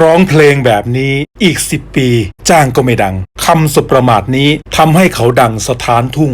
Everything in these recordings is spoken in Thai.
ร้องเพลงแบบนี้อีก10ปี จ้างก็ไม่ดังคำสุประมาทนี้ทำให้เขาดังสถานทุ่ง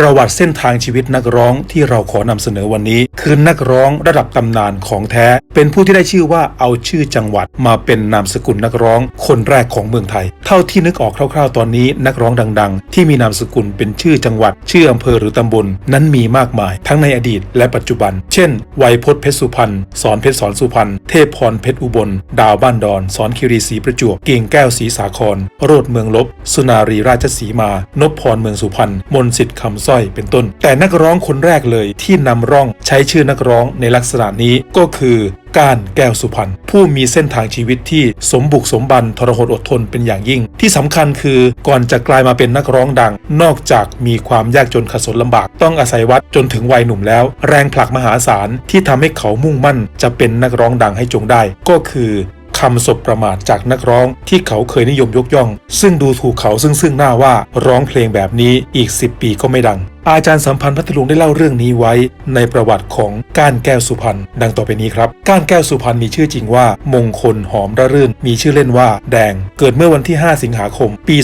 ประวัติเส้นทางชีวิตนักร้องที่เราขอนำเสนอวันนี้ คือนักร้องระดับตำนานของแท้ เป็นผู้ที่ได้ชื่อว่าเอาชื่อจังหวัดมาเป็นนามสกุลนักร้อง คนแรกของเมืองไทย เท่าที่นึกออกคร่าวๆ ตอนนี้นักร้องดัง ๆ ที่มีนามสกุลเป็นชื่อจังหวัด ชื่ออำเภอหรือตำบลนั้นมีมากมาย ทั้งในอดีตและปัจจุบัน เช่นไวยพจน์เพชรสุพรรณสอนเพชรสอนสุพรรณเทพพรเพชรอุบล ดาวบ้านดอน สอนคิรีศรีประจวบเก่งแก้วศรีสาครโรดเมืองลบ สุนารีราชสีมานพพรเมืองสุพรรณมนสิทธิ์คำสร้อยเป็นต้น แต่นักร้องคนแรกเลยที่นำร่องใช้ชื่อนักร้องในลักษณะนี้ก็คือกานแก้วสุพรรณผู้มีเส้นทางชีวิตที่สมบุกสมบันทรหดอดทนเป็นอย่างยิ่ง ที่สำคัญคือก่อนจะกลายมาเป็นนักร้องดัง นอกจากมีความยากจนขัดสนลำบาก ต้องอาศัยวัดจนถึงวัยหนุ่มแล้ว แรงผลักมหาศาลที่ทำให้เขามุ่งมั่นจะเป็นนักร้องดังให้จงได้ ก็คือ คำสบประมาทจากนักร้องที่เขาเคยนิยมยกย่อง ซึ่งดูถูกเขาซึ่งซึ่งหน้าว่าร้องเพลงแบบนี้อีก 10 ปีก็ไม่ดัง อาจารย์สัมพันธ์พัทลุงได้เล่าเรื่องนี้ไว้ ในประวัติของก้านแก้วสุพรรณดังต่อไปนี้ครับ ก้านแก้วสุพรรณมีชื่อจริงว่า มงคลหอมระรื่น มีชื่อเล่นว่า แดง เกิดเมื่อวันที่ 5 สิงหาคม ปี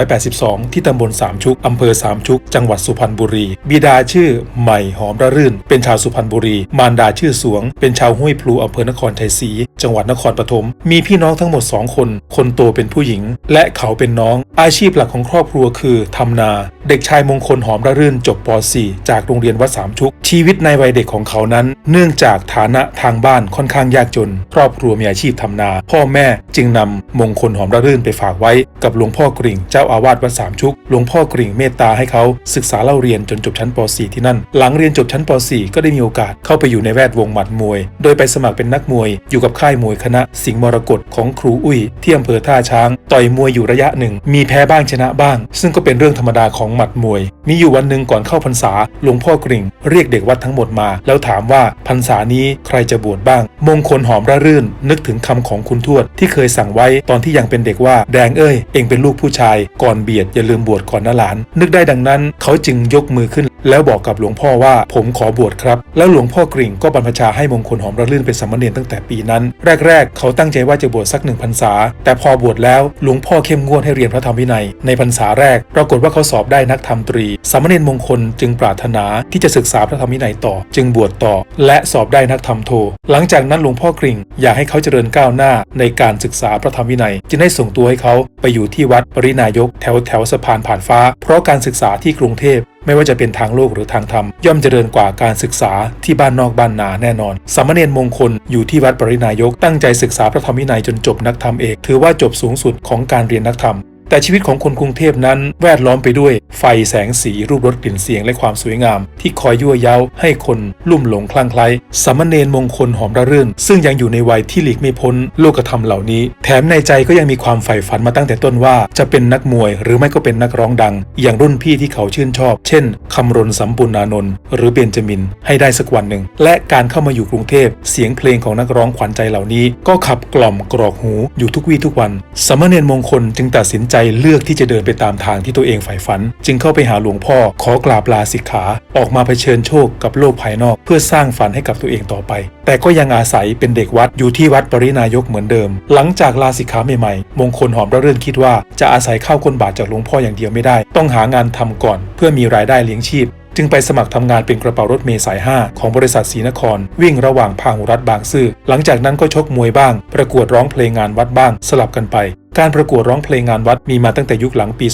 2482 ที่ตำบลสามชุกอำเภอสามชุก จังหวัดสุพรรณบุรี บิดาชื่อใหม่หอมระรื่น เป็นชาวสุพรรณบุรี มารดาชื่อสวง เป็นชาวห้วยพลูอำเภอนครชัยศรี จังหวัดนครปฐมมีพี่น้องทั้งหมด 2 คน คนโตเป็นผู้หญิง และเขาเป็นน้อง อาชีพหลักของครอบครัวคือทำนา เด็กชายมงคลหอมระรื่นจบป .4 จากโรงเรียนวัดสามชุก ชีวิตในวัยเด็กของเขานั้น เนื่องจากฐานะทางบ้านค่อนข้างยากจน ครอบครัวมีอาชีพทำนา พ่อแม่จึงนำมงคลหอมระรื่นไปฝากไว้กับหลวงพ่อกริ่ง เจ้าอาวาสวัดสามชุก หลวงพ่อกริ่งเมตตาให้เขาศึกษาเล่าเรียนจนจบชั้นป .4 ที่นั่น หลังเรียนจบชั้นป .4 ก็ได้มีโอกาสเข้าไปอยู่ในแวดวงหมัดมวย โดยไปสมัครเป็นนักมวยอยู่กับค่ายมวยคณะสิงห์มรกตของครูอุ้ยที่อำเภอท่าช้าง ต่อยมวยอยู่ระยะหนึ่ง มีแพ้บ้างชนะบ้าง ซึ่งก็เป็นเรื่องธรรมดาของหมัดมวย มีอยู่วันหนึ่งก่อนเข้าพรรษาหลวงพ่อกริ่ง เรียกเด็กวัดทั้งหมดมา แล้วถามว่าพรรษานี้ใครจะบวชบ้าง มงคลหอมระรื่น นึกถึงคำของคุณทวดที่เคยสั่งไว้ตอนที่ยังเป็นเด็กว่าแดงเอ้ยเองเป็นลูกผู้ชายก่อนเบียดอย่าลืมบวชก่อนนะหลาน นึกได้ดังนั้น เขาจึงยกมือขึ้น แล้วบอกกับหลวงพ่อว่าผมขอบวชครับ แล้วหลวงพ่อกริ่งก็บรรพชาให้มงคลหอมระลื่นเป็นสามเณรตั้งแต่ปีนั้น แรก ๆ เขาตั้งใจว่าจะบวชสักหนึ่งพรรษา แต่พอบวชแล้วหลวงพ่อเข้มงวดให้เรียนพระธรรมวินัย ในพรรษาแรก ปรากฏว่าเขาสอบได้นักธรรมตรี สามเณรมงคลจึงปรารถนาที่จะศึกษาพระธรรมวินัยต่อ จึงบวชต่อ และสอบได้นักธรรมโท หลังจากนั้นหลวงพ่อกริ่งอยากให้เขาเจริญก้าวหน้าในการศึกษาพระธรรมวินัย จึงได้ส่งตัวให้เขาไปอยู่ที่วัดปรินายก แถวแถวสะพานผ่านฟ้า เพราะการศึกษาที่กรุงเทพ ไม่ว่าจะเป็นทางโลกหรือทางธรรม ย่อมเจริญกว่าการศึกษาที่บ้านนอกบ้านนาแน่นอน สามเณรมงคลอยู่ที่วัดปรินายกตั้งใจศึกษาพระธรรมวินัยจนจบนักธรรมเอก ถือว่าจบสูงสุดของการเรียนนักธรรม แต่ชีวิตของคนกรุงเทพนั้นแวดล้อมไปด้วย ไฟแสงสีรูปรสกลิ่นเสียงและความสวยงาม ที่คอยยั่วเย้าให้คนลุ่มหลงคลั่งไคล้สามเณรมงคลหอมระรื่น ซึ่งยังอยู่ในวัยที่หลีกไม่พ้นโลกธรรมเหล่านี้ แถมในใจก็ยังมีความใฝ่ฝันมาตั้งแต่ต้นว่า จะเป็นนักมวย หรือไม่ก็เป็นนักร้องดัง อย่างรุ่นพี่ที่เขาชื่นชอบ เช่นคำรณสัมปุนานนท์หรือเบนจามิน ให้ได้สักวันหนึ่ง และการเข้ามาอยู่กรุงเทพ เสียงเพลงของนักร้องขวัญใจเหล่านี้ ก็ขับกล่อมกรอกหูอยู่ทุกวี่ทุกวันสามเณรมงคลจึงตัดสินใจเลือกที่จะเดินไปตามทางที่ตัวเองใฝ่ฝัน จึงเข้าไปหาหลวงพ่อขอกราบลาสิกขา ออกมาเผชิญโชคกับโลกภายนอก เพื่อสร้างฝันให้กับตัวเองต่อไป แต่ก็ยังอาศัยเป็นเด็กวัดอยู่ที่วัดปรินายกเหมือนเดิม หลังจากลาสิกขาใหม่ๆมงคลหอมระเรื่นคิดว่าจะอาศัยข้าวก้นบาทจากหลวงพ่ออย่างเดียวไม่ได้ ต้องหางานทำก่อน เพื่อมีรายได้เลี้ยงชีพจึงไปสมัครทำงานเป็นกระเป๋ารถเมล์สาย 5 ของบริษัทศรีนคร วิ่งระหว่างพาหุรัฐบางซื่อ หลังจากนั้นก็ชกมวยบ้าง ประกวดร้องเพลงงานวัดบ้าง สลับกันไป การประกวดร้องเพลงงานวัดมีมาตั้งแต่ยุคหลังปี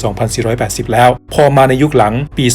2480 แล้ว พอมาในยุคหลังปี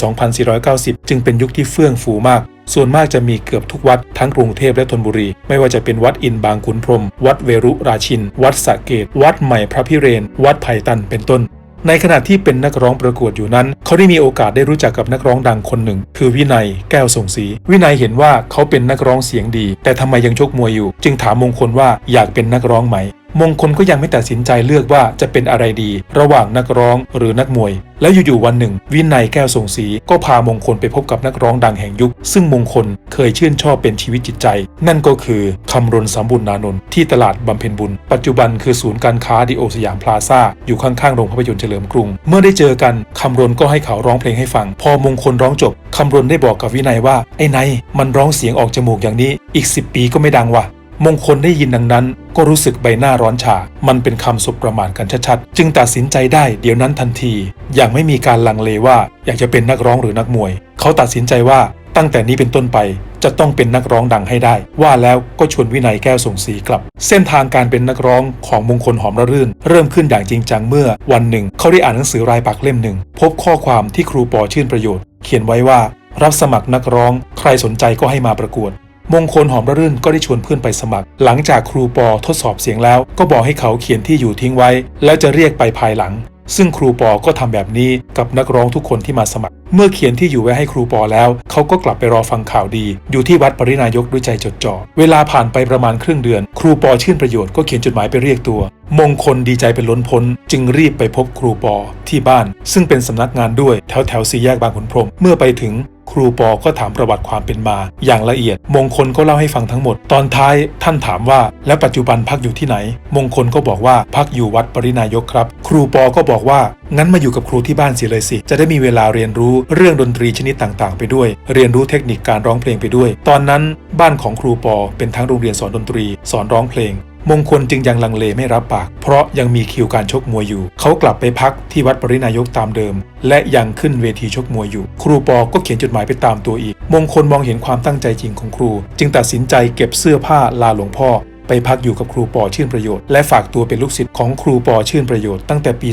2490 จึงเป็นยุคที่เฟื่องฟูมากส่วนมากจะมีเกือบทุกวัดทั้งกรุงเทพและธนบุรี ไม่ว่าจะเป็นวัดอินบางขุนพรม วัดเวรุราชิน วัดสะเกต วัดใหม่พระพิเรน วัดไผ่ตันเป็นต้น ในขณะที่เป็นนักร้องประกวดอยู่นั้น เขาได้มีโอกาสได้รู้จักกับนักร้องดังคนหนึ่ง คือวินัยแก้วส่งศรีวินัยเห็นว่าเขาเป็นนักร้องเสียงดี แต่ทำไมยังชกมวยอยู่ จึงถามมงคลว่าอยากเป็นนักร้องไหม มงคลก็ยังไม่ตัดสินใจเลือกว่าจะเป็นอะไรดี ระหว่างนักร้องหรือนักมวย แล้วอยู่ๆวันหนึ่ง วินัยแก้วส่งศรีก็พามงคลไปพบกับนักร้องดังแห่งยุค ซึ่งมงคลเคยชื่นชอบเป็นชีวิตจิตใจ นั่นก็คือคำรณสมบุญนานนท์ที่ตลาดบำเพ็ญบุญ ปัจจุบันคือศูนย์การค้าดิโอสยามพลาซ่าอยู่ข้างๆโรงภาพยนตร์เฉลิมกรุง เมื่อได้เจอกันคำรณก็ให้เขาร้องเพลงให้ฟัง พอมงคลร้องจบคำรณได้บอกกับวินัยว่าไอ้นายมันร้องเสียงออกจมูกอย่างนี้ อีก 10 ปีก็ไม่ดังว่ะ มงคลได้ยินดังนั้น ก็รู้สึกใบหน้าร้อนชา มันเป็นคำสบประมาทกันชัดๆ จึงตัดสินใจได้เดี๋ยวนั้นทันที อย่างไม่มีการลังเลว่าอยากจะเป็นนักร้องหรือนักมวย เขาตัดสินใจว่าตั้งแต่นี้เป็นต้นไปจะต้องเป็นนักร้องดังให้ได้ ว่าแล้วก็ชวนวินัยแก้วส่งสีกลับ เส้นทางการเป็นนักร้องของมงคลหอมระรื่น เริ่มขึ้นอย่างจริงจังเมื่อวันหนึ่ง เขาได้อ่านหนังสือรายปักเล่มหนึ่ง พบข้อความที่ครูปอชื่นประโยชน์ เขียนไว้ว่า รับสมัครนักร้อง ใครสนใจก็ให้มาประกวด มงคลหอมระรื่นก็ได้ชวนเพื่อนไปสมัคร หลังจากครูปอทดสอบเสียงแล้ว ก็บอกให้เขาเขียนที่อยู่ทิ้งไว้ แล้วจะเรียกไปภายหลัง ซึ่งครูปอก็ทำแบบนี้กับนักร้องทุกคนที่มาสมัคร เมื่อเขียนที่อยู่ไว้ให้ครูปอแล้ว เขาก็กลับไปรอฟังข่าวดี อยู่ที่วัดปรินายกด้วยใจจดจ่อเวลาผ่านไปประมาณครึ่งเดือน ครูปอชื่นประโยชน์ก็เขียนจดหมายไปเรียกตัว มงคลดีใจเป็นล้นพ้น จึงรีบไปพบครูปอที่บ้าน ซึ่งเป็นสำนักงานด้วยแถวแถวสี่แยกบางขุนพรหมเมื่อไปถึง ครูปอก็ถามประวัติความเป็นมา อย่างละเอียด มงคลก็เล่าให้ฟังทั้งหมด ตอนท้ายท่านถามว่า แล้วปัจจุบันพักอยู่ที่ไหน มงคลก็บอกว่าพักอยู่วัดปรินายกครับ ครูปอก็บอกว่างั้นมาอยู่กับครูที่บ้านสียเลยสิ จะได้มีเวลาเรียนรู้เรื่องดนตรีชนิดต่างๆ ไปด้วย เรียนรู้เทคนิคการร้องเพลงไปด้วย ตอนนั้นบ้านของครูปอเป็นทั้งโรงเรียนสอนดนตรี สอนร้องเพลง มงคลจึงยังลังเลไม่รับปาก เพราะยังมีคิวการชกมวยอยู่ เขากลับไปพักที่วัดปรินายกตามเดิม และยังขึ้นเวทีชกมวยอยู่ ครูปอก็เขียนจดหมายไปตามตัวอีก มงคลมองเห็นความตั้งใจจริงของครู จึงตัดสินใจเก็บเสื้อผ้าลาหลวงพ่อ ไปพักอยู่กับครูปอชื่นประโยชน์ และฝากตัวเป็นลูกศิษย์ของครูปอชื่นประโยชน์ตั้งแต่ปี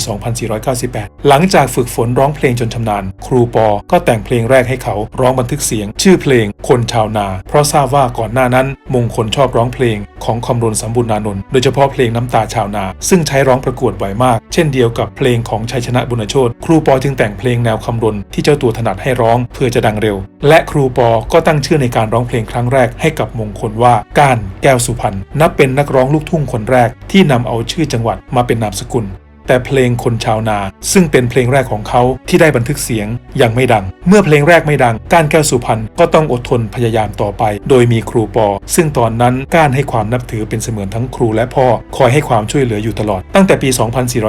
2498 หลังจากฝึกฝนร้องเพลงจนชำนาญ ครูปอก็แต่งเพลงแรกให้เขาร้องบันทึกเสียง ชื่อเพลงคนชาวนา เพราะทราบว่าก่อนหน้านั้น มงคลชอบร้องเพลงของคำรณสมบุญนานนท์โดยเฉพาะเพลงน้ำตาชาวนา ซึ่งใช้ร้องประกวดบ่อยมาก เช่นเดียวกับเพลงของชัยชนะบุญโชตครูปอจึงแต่งเพลงแนวคำรณที่เจ้าตัวถนัดให้ร้องเพื่อจะดังเร็ว และครูปอก็ตั้งชื่อในการร้องเพลงครั้งแรกให้กับมงคลว่าก้านแก้วสุพรรณนับเป็นนักร้องลูกทุ่งคนแรกที่นำเอาชื่อจังหวัดมาเป็นนามสกุล แต่เพลงคนชาวนา ซึ่งเป็นเพลงแรกของเขาที่ได้บันทึกเสียงยังไม่ดัง เมื่อเพลงแรกไม่ดังก้านแก้วสุพรรณก็ต้องอดทนพยายามต่อไป โดยมีครูปอ ซึ่งตอนนั้นก้านให้ความนับถือเป็นเสมือนทั้งครูและพ่อ คอยให้ความช่วยเหลืออยู่ตลอด ตั้งแต่ปี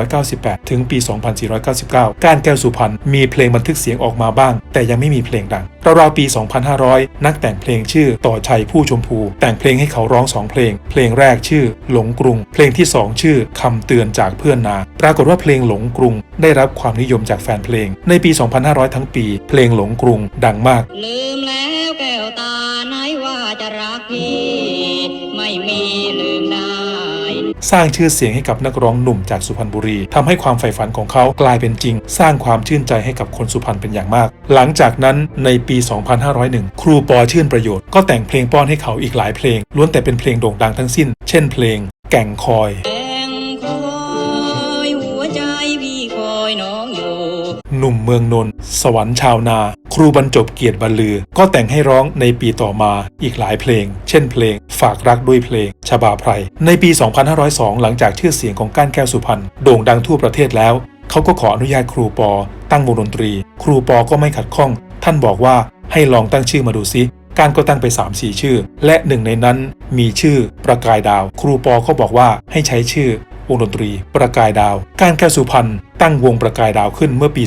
2498 ถึงปี 2499ก้านแก้วสุพรรณมีเพลงบันทึกเสียงออกมาบ้าง แต่ยังไม่มีเพลงดังราวๆปี 2500 นักแต่งเพลงชื่อต่อชัยผู้ชมพู แต่งเพลงให้เขาร้องสองเพลง เพลงแรกชื่อ หลงกรุง เพลงที่สองชื่อคำเตือนจากเพื่อนนาปรากฏว่าเพลงหลงกรุง ได้รับความนิยมจากแฟนเพลง ในปี 2500 ทั้งปี เพลงหลงกรุงดังมาก ลืมแล้วแก้วตาไหนว่าจะรักพี่ไม่มีลืมได้สร้างชื่อเสียงให้กับนักร้องหนุ่มจากสุพรรณบุรีทำให้ความใฝ่ฝันของเขากลายเป็นจริง สร้างความชื่นใจให้กับคนสุพรรณเป็นอย่างมาก หลังจากนั้นในปี 2501 ครูปอชื่นประโยชน์ก็แต่งเพลงป้อนให้เขาอีกหลายเพลง ล้วนแต่เป็นเพลงโด่งดังทั้งสิ้น เช่นเพลง แก่งคอย หนุ่มเมืองนนท์สวรรค์ชาวนา ครูบรรจบเกียรติบรรลือ ก็แต่งให้ร้องในปีต่อมาอีกหลายเพลง เช่นเพลง ฝากรักด้วยเพลงชบาไพร ในปี 2502 หลังจากชื่อเสียงของก้านแก้วสุพรรณโด่งดังทั่วประเทศแล้ว เขาก็ขออนุญาตครูปอ ตั้งวงดนตรี ครูปอก็ไม่ขัดข้อง ท่านบอกว่าให้ลองตั้งชื่อมาดูซิการก็ตั้งไป 3-4 ชื่อ และหนึ่งในนั้นมีชื่อประกายดาว ครูปอก็บอกว่าให้ใช้ชื่อ วงดนตรี ประกายดาว การแก้วสุพรรณตั้งวงประกายดาวขึ้นเมื่อปี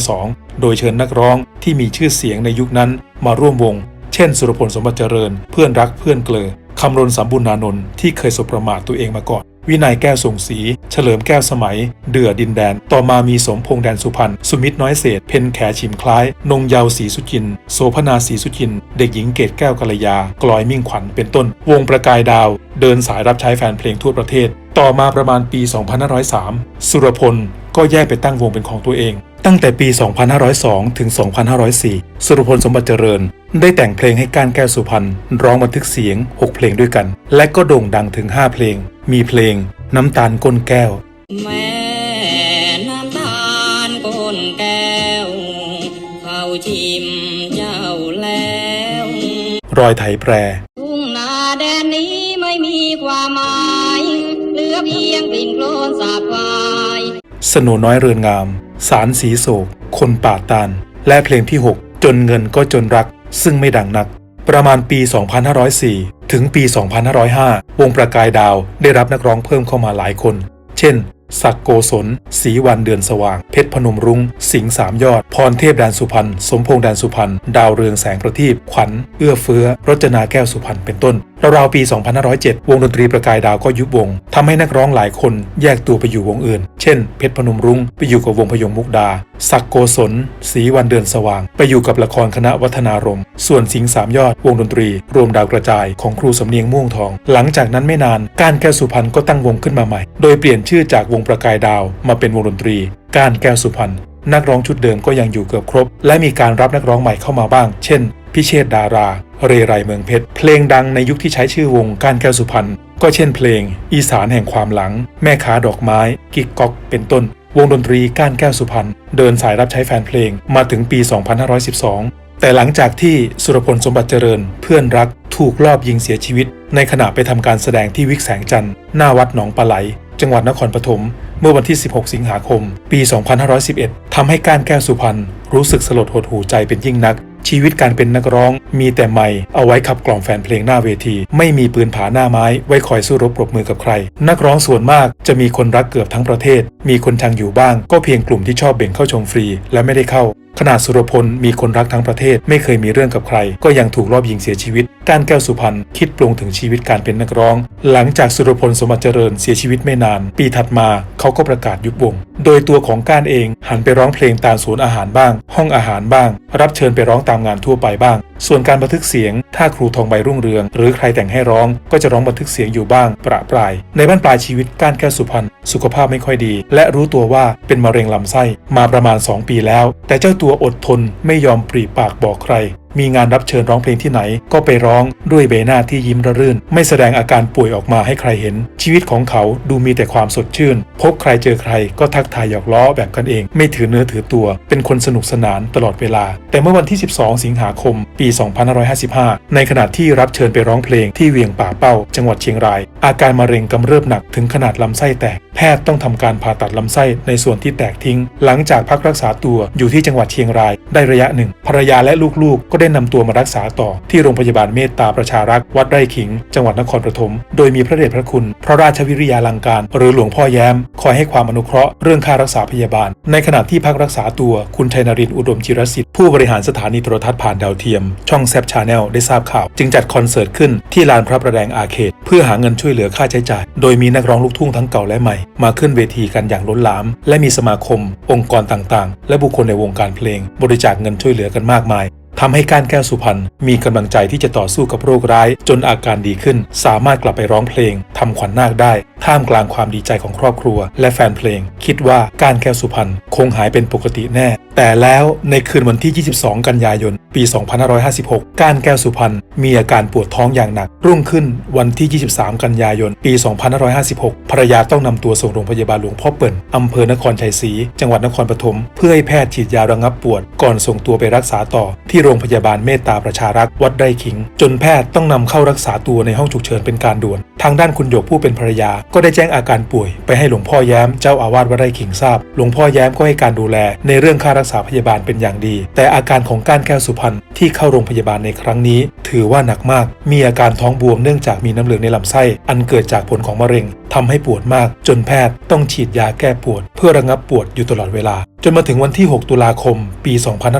2502 โดยเชิญนักร้องที่มีชื่อเสียงในยุคนั้นมาร่วมวง เช่น สุรพลสมบัติเจริญ เพื่อนรักเพื่อนเกลอคำรณสามบุญนานนท์ที่เคยสบประมาทตัวเองมาก่อน วินัยแก้วส่งสี เฉลิมแก้วสมัย เดือดินแดน ต่อมามีสมพงษ์แดนสุพรรณ สุมิตรน้อยเศษ เพนแขชิมคล้าย นงเยาวศรีสุจิน โสพนาศรีสุจิน เด็กหญิงเกตแก้วกัลยา กลอยมิ่งขวัญ เป็นต้น วงประกายดาว เดินสายรับใช้แฟนเพลงทั่วประเทศ ต่อมาประมาณปี 2503 สุรพล ก็แยกไปตั้งวงเป็นของตัวเอง ตั้งแต่ปี 2502 ถึง 2504 สุรพลสมบัติเจริญ ได้แต่งเพลงให้ก้านแก้วสุพรรณร้องบันทึกเสียง 6 เพลงด้วยกัน และก็โด่งดังถึง 5 เพลง มีเพลง น้ำตาลก้นแก้ว แม่น้ำตาลก้นแก้ว เข้าชิมเจ้าแล้ว รอยไถแปร ทุ่งนาแดนนี้ไม่มีความหมาย เหลือเพียงกลิ่นโคลนสาบควายสโนน้อยเรือนงาม สารสีโศก คนป่าตานและเพลงที่ 6 จนเงินก็จนรัก ซึ่งไม่ดังนัก ประมาณปี 2504 ถึงปี 2505 วงประกายดาวได้รับนักร้องเพิ่มเข้ามาหลายคน เช่น ศักโกศลสีวันเดือนสว่าง เพชรพนมรุง้ง สิงห์สามยอด พรเทพแดนสุพรรณ สมพงษ์แดนสุพรรณ ดาวเรืองแสงประทีป ขวัญ เอื้อเฟื้อ รจนาแก้วสุพรรณ เป็นต้น ราวๆปี 2507 วงดนตรีประกายดาวก็ยุบวงทำให้นักร้องหลายคนแยกตัวไปอยู่วงอื่น เช่น เพชรพนมรุง้งไปอยู่กับวงพยงมุกดาศักโกศลศรีวันเดือนสว่าง ไปอยู่กับละครคณะวัฒนารมณ์ส่วนสิงสามยอดวงดนตรี รวมดาวกระจายของครูสำเนียงม่วงทอง หลังจากนั้นไม่นาน การแก้วสุพรรณก็ตั้งวงขึ้นมาใหม่ โดยเปลี่ยนชื่อจากวงประกายดาวมาเป็นวงดนตรี การแก้วสุพรรณนักร้องชุดเดิมก็ยังอยู่เกือบครบ และมีการรับนักร้องใหม่เข้ามาบ้าง เช่น พิเชษดารา เรไรเมืองเพชร เพลงดังในยุคที่ใช้ชื่อวงการแก้วสุพรรณก็เช่นเพลง อีสานแห่งความหลัง แม่ค้าดอกไม้ กิกก๊อกเป็นต้น วงดนตรีก้านแก้วสุพรรณเดินสายรับใช้แฟนเพลงมาถึงปี 2512 แต่หลังจากที่สุรพลสมบัติเจริญเพื่อนรักถูกลอบยิงเสียชีวิต ในขณะไปทำการแสดงที่วิกแสงจันทร์หน้าวัดหนองปลาไหล จังหวัดนครปฐมเมื่อวันที่ 16 สิงหาคม ปี 2511ทำให้ก้านแก้วสุพรรณรู้สึกสลดหดหูใจเป็นยิ่งนัก ชีวิตการเป็นนักร้อง มีแต่ไม่เอาไว้ขับกล่อมแฟนเพลงหน้าเวที ไม่มีปืนผาหน้าไม้ ไว้คอยสู้รบปรบมือกับใคร นักร้องส่วนมากจะมีคนรักเกือบทั้งประเทศ มีคนชังอยู่บ้าง ก็เพียงกลุ่มที่ชอบเบ่งเข้าชมฟรี และไม่ได้เข้า ขนาดสุรพลมีคนรักทั้งประเทศไม่เคยมีเรื่องกับใคร ก็ยังถูกรอบยิงเสียชีวิต การแก้วสุพรรณคิดปรุงถึงชีวิตการเป็นนักร้อง หลังจากสุรพลสมบัติเจริญเสียชีวิตไม่นาน ปีถัดมาเขาก็ประกาศยุบวง โดยตัวของก้านเองหันไปร้องเพลงตามศูนย์อาหารบ้าง ห้องอาหารบ้าง รับเชิญไปร้องตามงานทั่วไปบ้าง ส่วนการบันทึกเสียง ถ้าครูทองใบรุ่งเรือง หรือใครแต่งให้ร้อง ก็จะร้องบันทึกเสียงอยู่บ้าง ประปราย ในบ้านปลายชีวิตก้านแก้วสุพรรณสุขภาพไม่ค่อยดี และรู้ตัวว่าเป็นมะเร็งลำไส้มาประมาณ 2 ปีแล้ว แต่เจ้าตัวัวอดทนไม่ยอมปรีปากบอกใคร มีงานรับเชิญร้องเพลงที่ไหน ก็ไปร้องด้วยใบหน้าที่ยิ้มระรื่น ไม่แสดงอาการป่วยออกมาให้ใครเห็น ชีวิตของเขาดูมีแต่ความสดชื่น พบใครเจอใครก็ทักทายหยอกล้อแบบกันเอง ไม่ถือเนื้อถือตัว เป็นคนสนุกสนานตลอดเวลา แต่เมื่อวันที่ 12 สิงหาคม ปี 2555 ในขณะที่รับเชิญไปร้องเพลงที่เวียงป่าเป้า จังหวัดเชียงราย อาการมะเร็งกำเริบหนักถึงขนาดลำไส้แตกแพทย์ต้องทำการผ่าตัดลำไส้ในส่วนที่แตกทิ้ง หลังจากพักรักษาตัวอยู่ที่จังหวัดเชียงราย ได้ระยะหนึ่งภรรยาและลูกๆ ก็ได้นำตัวมารักษาต่อ ที่โรงพยาบาลเมตตาประชารักษ์วัดไร่ขิง จังหวัดนครปฐมโดยมีพระเดชพระคุณ พระราชวิริยาลังการ หรือหลวงพ่อแย้ม คอยให้ความอนุเคราะห์เรื่องค่ารักษาพยาบาล ในขณะที่พักรักษาตัวคุณชัยนรินทร์อุดมจิรสิทธิ์ผู้บริหารสถานีโทรทัศน์ผ่านดาวเทียม ช่องแซบชาแนลได้ทราบข่าว จึงจัดคอนเสิร์ตขึ้นที่ลานพระประแดงอาเขต เพื่อหาเงินช่วยเหลือค่าใช้จ่าย โดยมีนักร้องลูกทุ่งทั้งเก่าและใหม่ มาขึ้นเวทีกันอย่างล้นหลาม และมีสมาคม องค์กรต่างๆ และบุคคลในวงการเพลงบริจาคเงินช่วยเหลือกันมากมายทำให้ก้านแก้วสุพรรณมีกำลังใจที่จะต่อสู้กับโรคร้าย จนอาการดีขึ้น สามารถกลับไปร้องเพลงทำขวัญนาคได้ ท่ามกลางความดีใจของครอบครัว และแฟนเพลง คิดว่าก้านแก้วสุพรรณคงหายเป็นปกติแน่แต่แล้วในคืนวันที่ 22 กันยายน ปี 2556 กานแก้วสุพรรณมีอาการปวดท้องอย่างหนัก รุ่งขึ้นวันที่ 23 กันยายน ปี 2556 ภรรยาต้องนำตัวส่งโรงพยาบาลหลวงพ่อเปิ่นอำเภอนครชัยศรี จังหวัดนครปฐม เพื่อให้แพทย์ฉีดยาระงับปวด ก่อนส่งตัวไปรักษาต่อ ที่โรงพยาบาลเมตตาประชารักษ์วัดไร่ขิง จนแพทย์ต้องนำเข้ารักษาตัวในห้องฉุกเฉินเป็นการด่วนทางด้านคุณหยกผู้เป็นภรรยา ก็ได้แจ้งอาการป่วย ไปให้หลวงพ่อแย้มเจ้าอาวาสวัดไร่ขิงทราบ หลวงพ่อแย้มก็ให้การดูแล ในเรื่องค่ารักษาพยาบาลเป็นอย่างดี แต่อาการของก้านแก้วสุพรรณที่เข้าโรงพยาบาลในครั้งนี้ ถือว่าหนักมาก มีอาการท้องบวมเนื่องจากมีน้ำเหลืองในลำไส้ อันเกิดจากผลของมะเร็งทำให้ปวดมาก จนแพทย์ต้องฉีดยาแก้ปวด เพื่อระงับปวดอยู่ตลอดเวลา จนมาถึงวันที่ 6 ตุลาคม ปี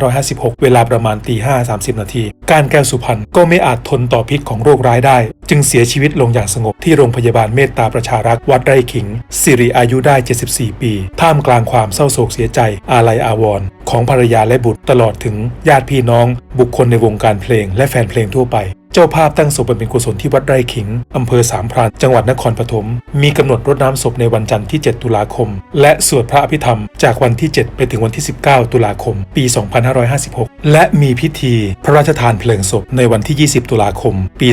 2556 เวลาประมาณตี5 30 นาที การแก้วสุพรรณก็ไม่อาจทนต่อพิษของโรคร้ายได้ จึงเสียชีวิตลงอย่างสงบที่โรงพยาบาลเมตตาประชารักษ์วัดไร่ขิงสิริอายุได้ 74 ปี ท่ามกลางความเศร้าโศกเสียใจอาลัยอาวรณ์ ของภรรยาและบุตรตลอดถึงญาติพี่น้อง บุคคลในวงการเพลง และแฟนเพลงทั่วไป เจ้าภาพตั้งศพเพ็ญกุศลที่วัดไร่ขิง อำเภอสามพราน จังหวัดนครปฐม มีกำหนดรดน้ำศพในวันจันทร์ที่ 7 ตุลาคม และสวดพระอภิธรรม จากวันที่ 7 ไปถึงวันที่ 19 ตุลาคม ปี 2556 และมีพิธีพระราชทานเพลิงศพในวันที่ 20 ตุลาคม ปี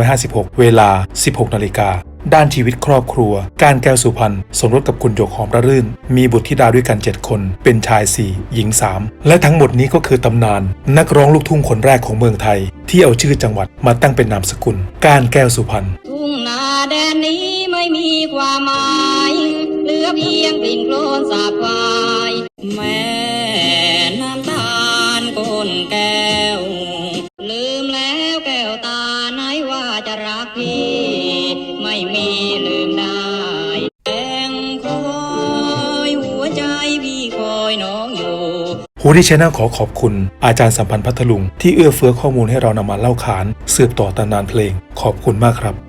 2556 เวลา 16 นาฬิกา ด้านชีวิตครอบครัว การแก้วสุพรรณสมรสกับคุณหยกหอมระรื่น มีบุตรธิดาด้วยกัน 7 คน เป็นชาย 4 หญิง 3 และทั้งหมดนี้ก็คือตำนาน นักร้องลูกทุ่งคนแรกของเมืองไทย ที่เอาชื่อจังหวัดมาตั้งเป็นนามสกุล การแก้วสุพรรณทุ่งนาแดนนี้ไม่มีความหมายเหลือเพียงกลิ่นโคลนสาบควาย ฮูดี้ชแนลขอขอบคุณ อาจารย์สัมพันธ์พัทลุง ที่เอื้อเฟื้อข้อมูลให้เรานำมาเล่าขาน สืบต่อตำนานเพลง ขอบคุณมากครับ